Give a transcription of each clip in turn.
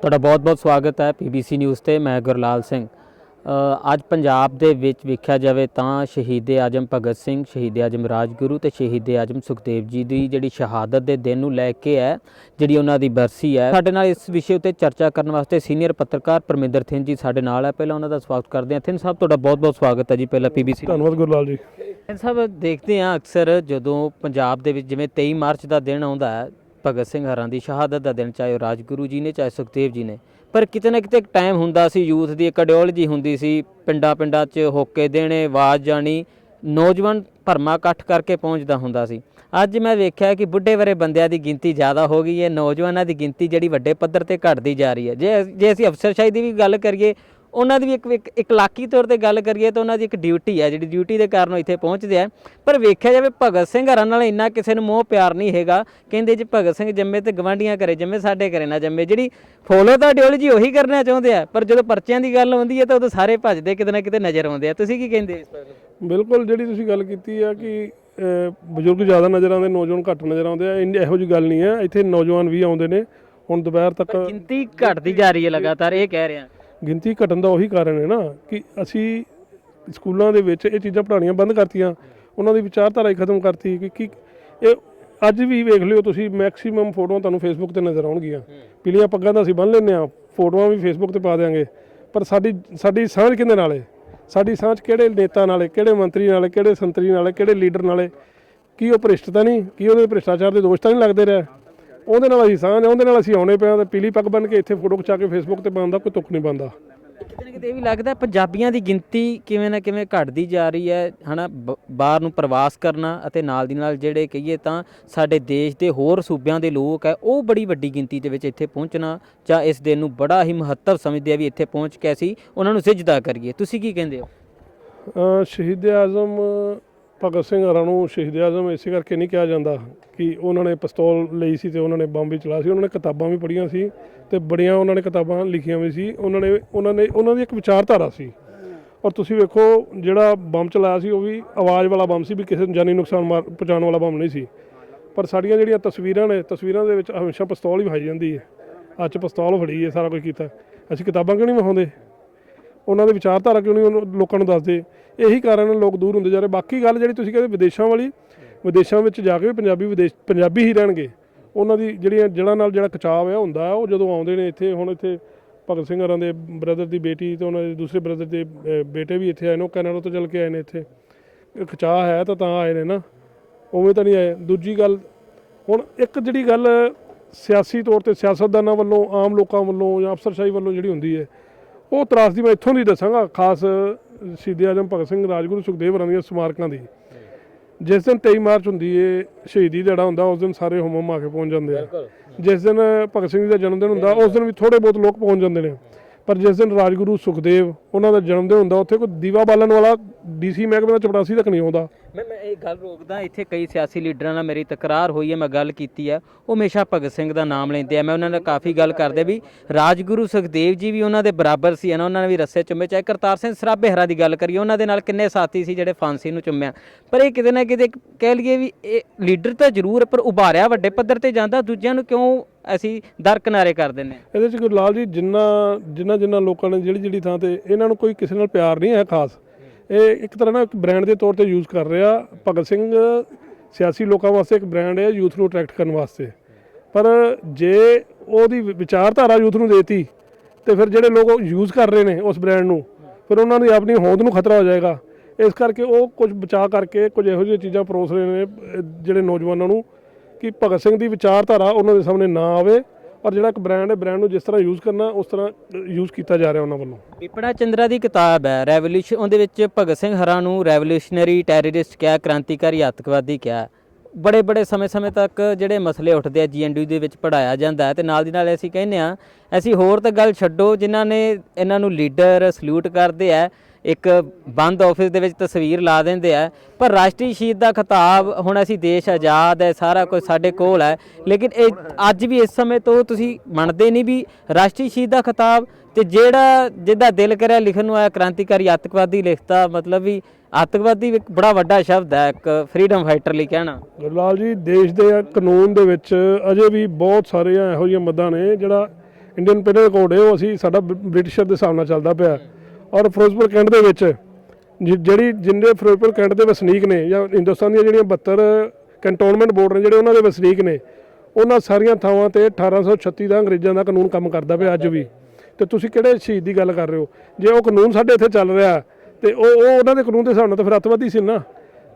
ਤੁਹਾਡਾ ਬਹੁਤ-ਬਹੁਤ ਸਵਾਗਤ ਹੈ ਪੀਬੀਸੀ ਨਿਊਜ਼ ਤੇ ਮੈਂ ਗੁਰਲਾਲ ਸਿੰਘ। ਅੱਜ ਪੰਜਾਬ ਦੇ ਵਿੱਚ ਵੇਖਿਆ ਜਾਵੇ ਤਾਂ ਸ਼ਹੀਦ ਆਜਮ ਭਗਤ ਸਿੰਘ ਸ਼ਹੀਦ ਆਜਮ ਰਾਜਗੁਰੂ ਤੇ ਸ਼ਹੀਦ ਆਜਮ ਸੁਖਦੇਵ ਜੀ ਦੀ ਜਿਹੜੀ ਸ਼ਹਾਦਤ ਦੇ ਦਿਨ ਨੂੰ ਲੈ ਕੇ ਹੈ ਜਿਹੜੀ ਉਹਨਾਂ ਦੀ ਬਰਸੀ ਹੈ। ਸਾਡੇ ਨਾਲ ਇਸ ਵਿਸ਼ੇ ਉੱਤੇ ਚਰਚਾ ਕਰਨ ਵਾਸਤੇ ਸੀਨੀਅਰ ਪੱਤਰਕਾਰ ਪਰਮਿੰਦਰ ਥਿੰਨ ਜੀ ਸਾਡੇ ਨਾਲ ਹੈ। ਪਹਿਲਾਂ ਉਹਨਾਂ ਦਾ ਸਵਾਗਤ ਕਰਦੇ ਹਾਂ। ਥਿੰਨ ਸਾਹਿਬ ਤੁਹਾਡਾ ਬਹੁਤ-ਬਹੁਤ ਸਵਾਗਤ ਹੈ ਜੀ ਪਹਿਲਾਂ ਪੀਬੀਸੀ ਧੰਨਵਾਦ ਗੁਰਲਾਲ ਜੀ। ਥਿੰਨ ਸਾਹਿਬ ਦੇਖਦੇ ਹਾਂ ਅਕਸਰ ਜਦੋਂ ਪੰਜਾਬ ਦੇ ਵਿੱਚ ਜਿਵੇਂ 23 ਮਾਰਚ ਦਾ ਦਿਨ ਆਉਂਦਾ ਹੈ ਭਗਤ ਸਿੰਘ ਹਰਾਂ ਦੀ ਸ਼ਹਾਦਤ ਦਾ ਦਿਨ, ਚਾਹੇ ਉਹ ਰਾਜਗੁਰੂ ਜੀ ਨੇ, ਚਾਹੇ ਸੁਖਦੇਵ ਜੀ ਨੇ। ਪਰ ਕਿਤੇ ਨਾ ਕਿਤੇ ਟਾਈਮ ਹੁੰਦਾ ਸੀ, ਯੂਥ ਦੀ ਇੱਕ ਆਈਡੀਓਲੋਜੀ ਹੁੰਦੀ ਸੀ, ਪਿੰਡਾਂ ਪਿੰਡਾਂ 'ਚ ਹੋਕੇ ਦੇਣੇ, ਆਵਾਜ਼ ਜਾਣੀ, ਨੌਜਵਾਨ ਭਰਮਾ ਇਕੱਠ ਕਰਕੇ ਪਹੁੰਚਦਾ ਹੁੰਦਾ ਸੀ। ਅੱਜ ਮੈਂ ਵੇਖਿਆ ਕਿ ਬੁੱਢੇ ਵਰੇ ਬੰਦਿਆਂ ਦੀ ਗਿਣਤੀ ਜ਼ਿਆਦਾ ਹੋ ਗਈ ਹੈ ਨੌਜਵਾਨਾਂ ਦੀ ਗਿਣਤੀ ਜਿਹੜੀ ਵੱਡੇ ਪੱਧਰ ਤੇ ਘਟਦੀ ਜਾ ਰਹੀ ਹੈ ਜੇ ਜੇ ਅਸੀਂ ਅਫਸਰਸ਼ਾਹੀ ਦੀ ਵੀ ਗੱਲ ਕਰੀਏ ਉਹਨਾਂ ਦੀ ਵੀ ਇੱਕ ਇੱਕ ਇਕਲਾਕੀ ਤੌਰ ਤੇ ਗੱਲ ਕਰੀਏ ਤਾਂ ਉਹਨਾਂ ਦੀ ਇੱਕ ਡਿਊਟੀ ਹੈ ਜਿਹੜੀ ਡਿਊਟੀ ਦੇ ਕਾਰਨ ਇੱਥੇ ਪਹੁੰਚਦੇ ਆ। ਪਰ ਵੇਖਿਆ ਜਾਵੇ ਭਗਤ ਸਿੰਘ ਹਰਾਂ ਨਾਲ ਇੰਨਾ ਕਿਸੇ ਨੂੰ ਮੋਹ ਪਿਆਰ ਨਹੀਂ ਹੈਗਾ। ਕਹਿੰਦੇ ਜੇ ਭਗਤ ਸਿੰਘ ਜੰਮੇ ਤੇ ਗਵਾਂਡੀਆਂ ਕਰੇ ਜੰਮੇ ਸਾਡੇ ਘਰੇ ਨਾ ਜੰਮੇ। ਜਿਹੜੀ ਫੋਲੋ ਤਾਂ ਆਈਡੀਓਲੋਜੀ ਉਹੀ ਕਰਨਾ ਚਾਹੁੰਦੇ ਆ ਪਰ ਜਦੋਂ ਪਰਚਿਆਂ ਦੀ ਗੱਲ ਆਉਂਦੀ ਹੈ ਤਾਂ ਉਦੋਂ ਸਾਰੇ ਭੱਜਦੇ ਕਿਤੇ ਨਾ ਕਿਤੇ ਨਜ਼ਰ ਆਉਂਦੇ ਆ। ਤੁਸੀਂ ਕੀ ਕਹਿੰਦੇ ਇਸ ਬਾਰੇ? ਬਿਲਕੁਲ ਜਿਹੜੀ ਤੁਸੀਂ ਗੱਲ ਕੀਤੀ ਆ ਕਿ ਬਜ਼ੁਰਗ ਜ਼ਿਆਦਾ ਨਜ਼ਰ ਆਉਂਦੇ ਨੌਜਵਾਨ ਘੱਟ ਨਜ਼ਰ ਆਉਂਦੇ ਆ। ਇਹੋ ਜੀ ਗੱਲ ਨਹੀਂ ਆ ਇੱਥੇ ਨੌਜਵਾਨ ਵੀ ਆਉਂਦੇ ਨੇ। ਹੁਣ ਦੁਪਹਿਰ ਤੱਕ ਗਿਣਤੀ ਘਟਦੀ ਜਾ ਰਹੀ ਹੈ ਲਗਾਤਾਰ ਇਹ ਕਹਿ ਰਿਹਾ। ਗਿਣਤੀ ਘਟਣ ਦਾ ਉਹੀ ਕਾਰਨ ਹੈ ਨਾ ਕਿ ਅਸੀਂ ਸਕੂਲਾਂ ਦੇ ਵਿੱਚ ਇਹ ਚੀਜ਼ਾਂ ਪੜ੍ਹਾਉਣੀਆਂ ਬੰਦ ਕਰਤੀਆਂ, ਉਹਨਾਂ ਦੀ ਵਿਚਾਰਧਾਰਾ ਹੀ ਖਤਮ ਕਰਤੀ ਕਿ ਕੀ ਇਹ ਅੱਜ ਵੀ ਵੇਖ ਲਿਓ ਤੁਸੀਂ ਮੈਕਸਿਮਮ ਫੋਟੋਆਂ ਤੁਹਾਨੂੰ ਫੇਸਬੁੱਕ ਤੇ ਨਜ਼ਰ ਆਉਣਗੀਆਂ। ਪੀਲੀਆਂ ਪੱਗਾਂ ਤਾਂ ਅਸੀਂ ਬੰਨ ਲੈਂਦੇ ਆ ਫੋਟੋਆਂ ਵੀ ਫੇਸਬੁੱਕ ਤੇ ਪਾ ਦਿਆਂਗੇ। ਪਰ ਸਾਡੀ ਸਾਡੀ ਸਾਂਝ ਕਿਹਦੇ ਨਾਲ ਹੈ? ਸਾਡੀ ਸਾਂਝ ਕਿਹੜੇ ਨੇਤਾ ਨਾਲ ਹੈ, ਕਿਹੜੇ ਮੰਤਰੀ ਨਾਲ ਹੈ, ਕਿਹੜੇ ਸੰਤਰੀ ਨਾਲ ਹੈ, ਕਿਹੜੇ ਲੀਡਰ ਨਾਲ ਹੈ? ਕੀ ਉਹ ਭ੍ਰਿਸ਼ਟਤਾ ਨਹੀਂ, ਕੀ ਉਹਦੇ ਭ੍ਰਿਸ਼ਟਾਚਾਰ ਦੇ ਦੋਸ਼ ਤਾਂ ਨਹੀਂ ਲੱਗਦੇ ਰਿਹਾ? ਉਹਦੇ ਨਾਲ ਅਸੀਂ ਸਾਂਝ ਉਹਦੇ ਨਾਲ ਅਸੀਂ ਆਉਣੇ ਪਿਆ ਤੇ ਪੀਲੀ ਪੱਗ ਬੰਨ ਕੇ ਇੱਥੇ ਫੋਟੋ ਖਿਚਾ ਕੇ ਫੇਸਬੁੱਕ ਤੇ ਪਾਉਣ ਦਾ ਕੋਈ ਤੁੱਕ ਨਹੀਂ ਬੰਦਾ ਕਿਤੇ ਨਾ ਕਿਤੇ ਇਹ ਵੀ ਲੱਗਦਾ ਪੰਜਾਬੀਆਂ ਦੀ ਗਿਣਤੀ ਕਿਵੇਂ ਨਾ ਕਿਵੇਂ ਘਟਦੀ ਜਾ ਰਹੀ ਹੈ ਹਨਾ? ਬ- ਬਾਹਰ ਨੂੰ ਪ੍ਰਵਾਸ ਕਰਨਾ ਅਤੇ ਨਾਲ ਦੀ ਨਾਲ ਜਿਹੜੇ ਕਹੀਏ ਤਾਂ ਸਾਡੇ ਦੇਸ਼ ਦੇ ਹੋਰ ਸੂਬਿਆਂ ਦੇ ਲੋਕ ਹੈ ਉਹ ਬੜੀ ਵੱਡੀ ਗਿਣਤੀ ਦੇ ਵਿੱਚ ਇੱਥੇ ਪਹੁੰਚਣਾ ਜਾਂ ਇਸ ਦਿਨ ਨੂੰ ਬੜਾ ਹੀ ਮਹੱਤਵ ਸਮਝਦੇ ਆ ਵੀ ਇੱਥੇ ਪਹੁੰਚ ਕੇ ਅਸੀਂ ਉਹਨਾਂ ਨੂੰ ਸਿਜਦਾ ਕਰੀਏ। ਤੁਸੀਂ ਕੀ ਕਹਿੰਦੇ ਹੋ? ਅ, ਸ਼ਹੀਦ ਆਜ਼ਮ ਭਗਤ ਸਿੰਘ ਹਰਾਂ ਨੂੰ ਸ਼ਹੀਦ ਆਜ਼ਮ ਇਸੇ ਕਰਕੇ ਨਹੀਂ ਕਿਹਾ ਜਾਂਦਾ ਕਿ ਉਹਨਾਂ ਨੇ ਪਿਸਤੌਲ ਲਈ ਸੀ ਤੇ ਉਹਨਾਂ ਨੇ ਬੰਬ ਵੀ ਚਲਾਇਆ ਸੀ, ਉਹਨਾਂ ਨੇ ਕਿਤਾਬਾਂ ਵੀ ਪੜ੍ਹੀਆਂ ਸੀ ਤੇ ਬੜੀਆਂ ਉਹਨਾਂ ਨੇ ਕਿਤਾਬਾਂ ਲਿਖੀਆਂ ਵੀ ਸੀ, ਉਹਨਾਂ ਨੇ ਉਹਨਾਂ ਨੇ, ਉਹਨਾਂ ਦੀ ਇੱਕ ਵਿਚਾਰਧਾਰਾ ਸੀ। ਔਰ ਤੁਸੀਂ ਵੇਖੋ ਜਿਹੜਾ ਬੰਬ ਚਲਾਇਆ ਸੀ, ਉਹ ਵੀ ਆਵਾਜ਼ ਵਾਲਾ ਬੰਬ ਸੀ ਵੀ ਕਿਸੇ ਨੂੰ ਜਾਨੀ ਨੁਕਸਾਨ ਮਾਰ, ਪਹੁੰਚਾਉਣ ਵਾਲਾ ਬੰਬ ਨਹੀਂ ਸੀ। ਪਰ ਸਾਡੀਆਂ ਜਿਹੜੀਆਂ ਤਸਵੀਰਾਂ ਨੇ, ਤਸਵੀਰਾਂ ਦੇ ਵਿੱਚ ਹਮੇਸ਼ਾ ਪਿਸਤੌਲ ਹੀ ਵਿਖਾਈ ਜਾਂਦੀ ਹੈ। ਅੱਜ ਪਿਸਤੌਲ ਫੜੀ ਹੈ, ਸਾਰਾ ਕੁਝ ਕੀਤਾ। ਅਸੀਂ ਕਿਤਾਬਾਂ ਕਿਉਂ ਨਹੀਂ ਵਿਖਾਉਂਦੇ? ਉਹਨਾਂ ਦੇ ਵਿਚਾਰਧਾਰਾ ਕਿਉਂ ਨਹੀਂ ਉਹਨੂੰ ਲੋਕਾਂ ਨੂੰ ਦੱਸਦੇ? ਇਹੀ ਕਾਰਨ ਲੋਕ ਦੂਰ ਹੁੰਦੇ ਜਾ ਰਹੇ। ਬਾਕੀ ਗੱਲ ਜਿਹੜੀ ਤੁਸੀਂ ਕਹਿੰਦੇ ਵਿਦੇਸ਼ਾਂ ਵਾਲੀ, ਵਿਦੇਸ਼ਾਂ ਵਿੱਚ ਜਾ ਕੇ ਵੀ ਪੰਜਾਬੀ ਵਿਦੇਸ਼, ਪੰਜਾਬੀ ਹੀ ਰਹਿਣਗੇ। ਉਹਨਾਂ ਦੀ ਜਿਹੜੀਆਂ ਜੜ੍ਹਾਂ ਨਾਲ ਜਿਹੜਾ ਖਿਚਾਵ ਹੈ ਹੁੰਦਾ ਉਹ ਜਦੋਂ ਆਉਂਦੇ ਨੇ ਇੱਥੇ, ਹੁਣ ਇੱਥੇ ਭਗਤ ਸਿੰਘ ਹਰਾਂ ਦੇ ਬ੍ਰਦਰ ਦੀ ਬੇਟੀ ਤੇ ਉਹਨਾਂ ਦੇ ਦੂਸਰੇ ਬ੍ਰਦਰ ਦੇ ਬੇਟੇ ਵੀ ਇੱਥੇ ਆਏ ਨੇ, ਉਹ ਕੈਨੇਡਾ ਤੋਂ ਚੱਲ ਕੇ ਆਏ ਨੇ ਇੱਥੇ। ਇਹ ਖਿਚਾਅ ਹੈ ਤਾਂ ਤਾਂ ਆਏ ਨੇ ਨਾ। ਉਵੇਂ ਤਾਂ ਨਹੀਂ ਆਏ। ਦੂਜੀ ਗੱਲ, ਹੁਣ ਇੱਕ ਜਿਹੜੀ ਗੱਲ ਸਿਆਸੀ ਤੌਰ ਤੇ ਸਿਆਸਤਦਾਨਾਂ ਵੱਲੋਂ, ਆਮ ਲੋਕਾਂ ਵੱਲੋਂ ਜਾਂ ਅਫਸਰਸ਼ਾਹੀ ਵੱਲੋਂ ਜਿਹੜੀ ਹੁੰਦੀ ਹੈ ਉਹ ਤਰਾਸਦੀ ਮੈਂ ਇੱਥੋਂ ਦੀ ਦੱਸਾਂਗਾ ਖਾਸ ਸ਼ਹੀਦ ਆਜਮ ਭਗਤ ਸਿੰਘ ਰਾਜਗੁਰੂ ਸੁਖਦੇਵ ਹਰਾਂ ਦੀਆਂ ਸਮਾਰਕਾਂ ਦੀ। ਜਿਸ ਦਿਨ 23 ਮਾਰਚ ਹੁੰਦੀ ਏ ਸ਼ਹੀਦੀ ਦਿਹਾੜਾ ਹੁੰਦਾ ਉਸ ਦਿਨ ਸਾਰੇ ਹੁਮਮ ਆ ਕੇ ਪਹੁੰਚ ਜਾਂਦੇ ਆ। ਜਿਸ ਦਿਨ ਭਗਤ ਸਿੰਘ ਜੀ ਦਾ ਜਨਮ ਦਿਨ ਹੁੰਦਾ ਉਸ ਦਿਨ ਵੀ ਥੋੜੇ ਬਹੁਤ ਲੋਕ ਪਹੁੰਚ ਜਾਂਦੇ ਨੇ। ਪਰ ਜਿਸ ਦਿਨ ਰਾਜਗੁਰੂ ਸੁਖਦੇਵ ਉਹਨਾਂ ਦਾ ਜਨਮ ਦਿਨ ਹੁੰਦਾ, ਉੱਥੇ ਕੋਈ ਦੀਵਾ ਬਾਲਣ ਵਾਲਾ ਡੀਸੀ ਮਹਿਕਮੇ ਦਾ ਚਪੜਾਸੀ ਤੱਕ ਨਹੀਂ ਆਉਂਦਾ। ਮੈਂ ਮੈਂ ਇਹ ਗੱਲ ਰੋਕਦਾ, ਇੱਥੇ ਕਈ ਸਿਆਸੀ ਲੀਡਰਾਂ ਨਾਲ ਮੇਰੀ ਤਕਰਾਰ ਹੋਈ ਹੈ, ਮੈਂ ਗੱਲ ਕੀਤੀ ਹੈ। ਉਹ ਹਮੇਸ਼ਾ ਭਗਤ ਸਿੰਘ ਦਾ ਨਾਮ ਲੈਂਦੇ ਆ। ਮੈਂ ਉਹਨਾਂ ਨਾਲ ਕਾਫੀ ਗੱਲ ਕਰਦੇ ਵੀ ਰਾਜਗੁਰੂ ਸੁਖਦੇਵ ਜੀ ਵੀ ਉਹਨਾਂ ਦੇ ਬਰਾਬਰ ਸੀ ਨਾ, ਉਹਨਾਂ ਨੇ ਵੀ ਰੱਸੇ ਚੁੰਮੇ, ਚਾਹੇ ਕਰਤਾਰ ਸਿੰਘ ਸਰਾਭੇ ਹਰਾ ਦੀ ਗੱਲ ਕਰੀਏ, ਉਹਨਾਂ ਦੇ ਨਾਲ ਕਿੰਨੇ ਸਾਥੀ ਸੀ ਜਿਹੜੇ ਫਾਂਸੀ ਨੂੰ ਚੁੰਮਿਆ। ਪਰ ਇਹ ਕਿਤੇ ਨਾ ਕਿਤੇ ਕਹਿ ਲਈਏ ਵੀ ਇਹ ਲੀਡਰ ਤਾਂ ਜ਼ਰੂਰ ਪਰ ਉਭਾਰਿਆ ਵੱਡੇ ਪੱਧਰ ਤੇ ਜਾਂਦਾ, ਦੂਜਿਆਂ ਨੂੰ ਕਿਉਂ ਅਸੀਂ ਦਰਕਨਾਰੇ ਕਰ ਦਿੰਨੇ ਹਾਂ? ਇਹਦੇ ਚ ਗੁਰਲਾਲ ਜੀ, ਜਿੰਨਾ ਜਿੰਨਾ ਜਿੰਨਾ ਲੋਕਾਂ ਨੇ ਜਿਹੜੀ ਜਿਹੜੀ ਥਾਂ ਤੇ ਇਹਨਾਂ ਨੂੰ ਕੋਈ ਕਿਸੇ ਨਾਲ ਪਿਆਰ ਨਹੀਂ ਹੈ ਖਾਸ, ਇਹ ਇੱਕ ਤਰ੍ਹਾਂ ਨਾਲ ਇੱਕ ਬ੍ਰਾਂਡ ਦੇ ਤੌਰ ਤੇ ਯੂਜ਼ ਕਰ ਰਿਹਾ ਭਗਤ ਸਿੰਘ, ਸਿਆਸੀ ਲੋਕਾਂ ਵਾਸਤੇ ਇੱਕ ਬ੍ਰਾਂਡ ਹੈ ਯੂਥ ਨੂੰ ਅਟਰੈਕਟ ਕਰਨ ਵਾਸਤੇ ਪਰ ਜੇ ਉਹਦੀ ਵਿਚਾਰਧਾਰਾ ਯੂਥ ਨੂੰ ਦੇਤੀ, ਤੇ ਫਿਰ ਜਿਹੜੇ ਲੋਕ ਯੂਜ਼ ਕਰ ਰਹੇ ਨੇ ਉਸ ਬ੍ਰਾਂਡ ਨੂੰ, ਫਿਰ ਉਹਨਾਂ ਦੀ ਆਪਣੀ ਹੋਂਦ ਨੂੰ ਖਤਰਾ ਹੋ ਜਾਏਗਾ ਇਸ ਕਰਕੇ ਉਹ ਕੁਝ ਬਚਾ ਕਰਕੇ ਕੁਝ ਇਹੋ ਜਿਹੀਆਂ ਚੀਜ਼ਾਂ ਪਰੋਸ ਰਹੇ ਨੇ ਜਿਹੜੇ ਨੌਜਵਾਨਾਂ ਨੂੰ ਕਿ ਭਗਤ ਸਿੰਘ ਦੀ ਵਿਚਾਰਧਾਰਾ ਉਹਨਾਂ ਦੇ ਸਾਹਮਣੇ ਨਾ ਆਵੇ, ਔਰ ਜਿਹੜਾ ਇੱਕ ਬ੍ਰਾਂਡ ਹੈ ਬ੍ਰਾਂਡ ਨੂੰ ਜਿਸ ਤਰ੍ਹਾਂ ਯੂਜ਼ ਕਰਨਾ, ਉਸ ਤਰ੍ਹਾਂ ਯੂਜ਼ ਕੀਤਾ ਜਾ ਰਿਹਾ ਉਹਨਾਂ ਵੱਲੋਂ। ਵਿਪੜਾ ਚੰਦਰਾ ਦੀ ਕਿਤਾਬ ਹੈ ਰੈਵੋਲੂਸ਼ਨ ਉਹਦੇ ਵਿੱਚ ਭਗਤ ਸਿੰਘ ਹਰਾ ਨੂੰ ਰੈਵੋਲੂਸ਼ਨਰੀ ਟੈਰਰਿਸਟ ਕਿਹਾ, ਕ੍ਰਾਂਤੀਕਾਰੀ ਆਤੰਕਵਾਦੀ ਕਿਹਾ। ਬੜੇ ਬੜੇ ਸਮੇਂ-ਸਮੇਂ ਤੱਕ ਜਿਹੜੇ ਮਸਲੇ ਉੱਠਦੇ ਆ ਜੀਐਨਡੀ ਦੇ ਵਿੱਚ ਪੜਾਇਆ ਜਾਂਦਾ ਹੈ ਤੇ ਨਾਲ ਦੀ ਨਾਲ ਅਸੀਂ ਕਹਿੰਦੇ ਆ ਅਸੀਂ ਹੋਰ ਤਾਂ ਗੱਲ ਛੱਡੋ, ਜਿਨ੍ਹਾਂ ਨੇ ਇਹਨਾਂ ਨੂੰ ਲੀਡਰ ਸਲੂਟ ਕਰਦੇ ਆ, ਇੱਕ ਬੰਦ ਆਫਿਸ ਦੇ ਵਿੱਚ ਤਸਵੀਰ ਲਾ ਦਿੰਦੇ ਆ, ਪਰ ਰਾਸ਼ਟਰੀ ਸ਼ਹੀਦ ਦਾ ਖਿਤਾਬ ਹੁਣ ਅਸੀਂ ਦੇਸ਼ ਆਜ਼ਾਦ ਹੈ, ਸਾਰਾ ਕੁਝ ਸਾਡੇ ਕੋਲ ਹੈ, ਲੇਕਿਨ ਇਹ ਅੱਜ ਵੀ ਇਸ ਸਮੇਂ ਤੋਂ ਤੁਸੀਂ ਮੰਨਦੇ ਨਹੀਂ ਵੀ ਰਾਸ਼ਟਰੀ ਸ਼ਹੀਦ ਦਾ ਖਿਤਾਬ ਤੇ ਜਿਹੜਾ ਜਿਹਦਾ ਦਿਲ ਕਰਿਆ ਲਿਖਣ ਨੂੰ ਆਇਆ ਕ੍ਰਾਂਤੀਕਾਰੀ ਅੱਤਵਾਦੀ ਲਿਖਤਾ, ਮਤਲਬ ਵੀ ਆਤੰਕਵਾਦੀ ਇੱਕ ਬੜਾ ਵੱਡਾ ਸ਼ਬਦ ਹੈ, ਇੱਕ ਫਰੀडम ਫਾਈਟਰ ਲਈ ਕਹਿਣਾ। ਗੁਰਲਾਲ ਜੀ, ਦੇਸ਼ ਦੇ ਕਾਨੂੰਨ ਦੇ ਵਿੱਚ ਅਜੇ ਵੀ ਬਹੁਤ ਸਾਰੇ ਇਹੋ ਜਿਹੀਆਂ ਮੱਦਾਂ ਨੇ, ਜਿਹੜਾ ਇੰਡੀਅਨ ਪੈਨਲ ਕੋਡ ਹੈ, ਉਹ ਅਸੀਂ ਸਾਡਾ ਬ੍ਰਿਟਿਸ਼ਰ ਦੇ ਹਿਸਾਬ ਨਾਲ ਚੱਲਦਾ ਪਿਆ। ਔਰ ਫਿਰੋਜ਼ਪੁਰ ਕੈਂਟ ਦੇ ਵਿੱਚ ਜਿ- ਜਿਹੜੀ, ਜਿੰਨੇ ਫਿਰੋਜ਼ਪੁਰ ਕੈਂਟ ਦੇ ਵਸਨੀਕ ਨੇ, ਜਾਂ ਹਿੰਦੁਸਤਾਨ ਦੀਆਂ ਜਿਹੜੀਆਂ 72 ਕੰਟੋਨਮੈਂਟ ਬੋਰਡ ਨੇ, ਜਿਹੜੇ ਉਹਨਾਂ ਦੇ ਵਸਨੀਕ ਨੇ, ਉਹਨਾਂ ਸਾਰੀਆਂ ਥਾਵਾਂ ਤੇ 1836 ਦਾ ਅੰਗਰੇਜ਼ਾਂ ਦਾ ਕਾਨੂੰਨ ਕੰਮ ਕਰਦਾ ਪਿਆ ਅੱਜ ਵੀ। ਤੇ ਤੁਸੀਂ ਕਿਹੜੇ ਸ਼ਹੀਦ ਦੀ ਗੱਲ ਕਰ ਰਹੇ ਹੋ? ਜੇ ਉਹ ਕਾਨੂੰਨ ਸਾਡੇ ਇੱਥੇ ਚੱਲ ਰਿਹਾ ਤੇ ਉਹ ਉਹ ਉਹਨਾਂ ਦੇ ਕਾਨੂੰਨ ਦੇ ਹਿਸਾਬ ਨਾਲ ਤਾਂ ਫਿਰ ਅੱਤਵਾਦੀ ਸੀ ਨਾ।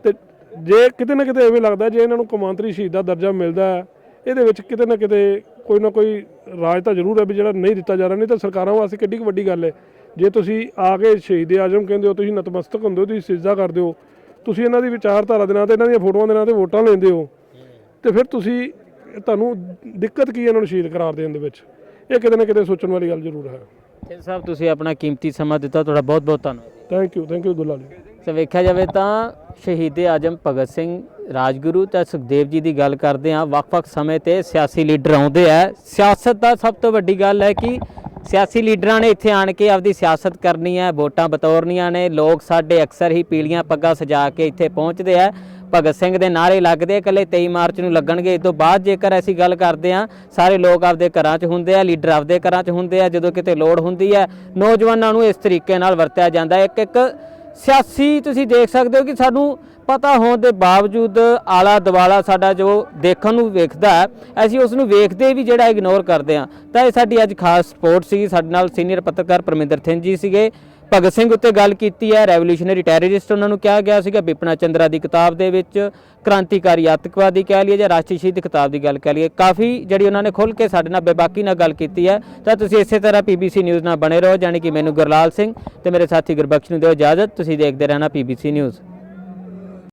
ਤੇ ਜੇ ਕਿਤੇ ਨਾ ਕਿਤੇ ਐਵੇਂ ਲੱਗਦਾ ਜੇ ਇਹਨਾਂ ਨੂੰ ਕੌਮਾਂਤਰੀ ਸ਼ਹੀਦ ਦਾ ਦਰਜਾ ਮਿਲਦਾ ਹੈ, ਇਹਦੇ ਵਿੱਚ ਕਿਤੇ ਨਾ ਕਿਤੇ ਕੋਈ ਨਾ ਕੋਈ ਰਾਜ ਤਾਂ ਜ਼ਰੂਰ ਹੈ ਵੀ ਜਿਹੜਾ ਨਹੀਂ ਦਿੱਤਾ ਜਾ ਰਿਹਾ ਨਹੀਂ ਤਾਂ ਸਰਕਾਰਾਂ ਵਾਸਤੇ ਕਿੱਡੀ ਕੁ ਵੱਡੀ ਗੱਲ ਹੈ। ਜੇ ਤੁਸੀਂ ਆ ਕੇ ਸ਼ਹੀਦ ਆਜ਼ਮ ਕਹਿੰਦੇ ਹੋ ਤੁਸੀਂ ਨਤਮਸਤਕ ਹੁੰਦੇ ਹੋ ਤੁਸੀਂ ਸਿਜਦਾ ਕਰਦੇ ਹੋ ਤੁਸੀਂ ਇਹਨਾਂ ਦੀ ਵਿਚਾਰਧਾਰਾ ਦੇ ਨਾਂ ਤੇ ਇਹਨਾਂ ਦੀਆਂ ਫੋਟੋਆਂ ਦੇ ਨਾਂ ਤੇ ਵੋਟਾਂ ਲੈਂਦੇ ਹੋ ਤੇ ਫਿਰ ਤੁਸੀਂ ਤੁਹਾਨੂੰ ਦਿੱਕਤ ਕੀ ਹੈ ਇਹਨਾਂ ਨੂੰ ਸ਼ਹੀਦ ਕਰਾਰ ਦੇਣ ਦੇ ਵਿੱਚ? ਇਹ ਕਿਤੇ ਨਾ ਕਿਤੇ ਸੋਚਣ ਵਾਲੀ ਗੱਲ ਜ਼ਰੂਰ ਹੈ। ਸਾਹਿਬ ਤੁਸੀਂ ਆਪਣਾ ਕੀਮਤੀ ਸਮਾਂ ਦਿੱਤਾ ਤੁਹਾਡਾ ਬਹੁਤ ਬਹੁਤ ਧੰਨਵਾਦ। Thank you thank you Dulali ji ਸੋ ਵੇਖਿਆ ਜਾਵੇ ਤਾਂ ਸ਼ਹੀਦੇ ਆਜਮ ਭਗਤ ਸਿੰਘ ਰਾਜਗੁਰੂ ਤੇ ਸੁਖਦੇਵ ਜੀ ਦੀ ਗੱਲ ਕਰਦੇ ਆ ਵੱਖ-ਵੱਖ ਸਮੇਂ ਤੇ ਸਿਆਸੀ ਲੀਡਰ ਆਉਂਦੇ ਆ। ਸਿਆਸਤ ਦਾ ਸਭ ਤੋਂ ਵੱਡੀ ਗੱਲ ਹੈ ਕਿ ਸਿਆਸੀ ਲੀਡਰਾਂ ਨੇ ਇੱਥੇ ਆਣ ਕੇ ਆਪਦੀ ਸਿਆਸਤ ਕਰਨੀ ਹੈ, ਵੋਟਾਂ ਬਤੌਰਨੀਆਂ ਨੇ। ਲੋਕ ਸਾਡੇ ਅਕਸਰ ਹੀ ਪੀਲੀਆਂ ਪੱਗਾਂ ਸਜਾ ਕੇ ਇੱਥੇ ਪਹੁੰਚਦੇ ਆ। ਭਗਤ ਸਿੰਘ ਦੇ ਨਾਰੇ ਲੱਗਦੇ ਇਕੱਲੇ 23 ਮਾਰਚ ਨੂੰ ਲੱਗਣਗੇ। ਇਸ ਤੋਂ ਬਾਅਦ ਜੇਕਰ ਅਸੀਂ ਗੱਲ ਕਰਦੇ ਹਾਂ, ਸਾਰੇ ਲੋਕ ਆਪਦੇ ਘਰਾਂ 'ਚ ਹੁੰਦੇ ਆ, ਲੀਡਰ ਆਪਦੇ ਘਰਾਂ 'ਚ ਹੁੰਦੇ ਆ, ਜਦੋਂ ਕਿਤੇ ਲੋੜ ਹੁੰਦੀ ਹੈ, ਨੌਜਵਾਨਾਂ ਨੂੰ ਇਸ ਤਰੀਕੇ ਨਾਲ ਵਰਤਿਆ ਜਾਂਦਾ। ਇੱਕ ਇੱਕ ਸਿਆਸੀ ਤੁਸੀਂ ਦੇਖ ਸਕਦੇ ਹੋ ਕਿ ਸਾਨੂੰ ਪਤਾ ਹੋਣ ਦੇ ਬਾਵਜੂਦ ਆਲਾ ਦਵਾਲਾ ਸਾਡਾ ਜੋ ਦੇਖਣ ਨੂੰ ਵੇਖਦਾ ਅਸੀਂ ਉਸ ਨੂੰ ਵੇਖਦੇ ਵੀ ਜਿਹੜਾ ਇਗਨੋਰ ਕਰਦੇ ਆ ਤਾਂ ਇਹ ਸਾਡੀ ਅੱਜ ਖਾਸ ਸਪੋਰਟ ਸੀ ਸਾਡੇ ਨਾਲ ਸੀਨੀਅਰ ਪੱਤਰਕਾਰ ਪਰਮਿੰਦਰ ਸਿੰਘ ਜੀ ਸੀਗੇ। ਭਗਤ ਸਿੰਘ ਉੱਤੇ ਗੱਲ ਕੀਤੀ ਹੈ ਰੈਵੋਲੂਸ਼ਨਰੀ ਟੈਰਰਿਸਟ ਉਹਨਾਂ ਨੂੰ ਕਿਹਾ ਗਿਆ ਸੀਗਾ, ਬਿਪਨਾ ਚੰਦਰਾ ਦੀ ਕਿਤਾਬ ਦੇ ਵਿੱਚ, ਕ੍ਰਾਂਤੀਕਾਰੀ ਆਤੰਕਵਾਦੀ ਕਹਿ ਲਈਏ ਜਾਂ ਰਾਸ਼ਟਰੀ ਸ਼ਹੀਦ ਕਿਤਾਬ ਦੀ ਗੱਲ ਕਹਿ ਲਈਏ। ਕਾਫੀ ਜਿਹੜੀ ਉਹਨਾਂ ਨੇ ਖੁੱਲ ਕੇ ਸਾਡੇ ਨਾਲ ਬੇਬਾਕੀ ਨਾਲ ਗੱਲ ਕੀਤੀ ਹੈ। ਤਾਂ ਤੁਸੀਂ ਇਸੇ ਤਰ੍ਹਾਂ ਪੀਬੀਸੀ ਨਿਊਜ਼ ਨਾਲ ਬਣੇ ਰਹੋ, ਜਾਣੀ ਕਿ ਮੈਨੂੰ ਗੁਰਲਾਲ ਸਿੰਘ ਤੇ ਮੇਰੇ ਸਾਥੀ ਗੁਰਬਖਸ਼ ਨੂੰ ਦਿਓ ਇਜਾਜ਼ਤ। ਤੁਸੀਂ ਦੇਖਦੇ ਰਹਿਣਾ ਪੀਬੀਸੀ ਨਿਊਜ਼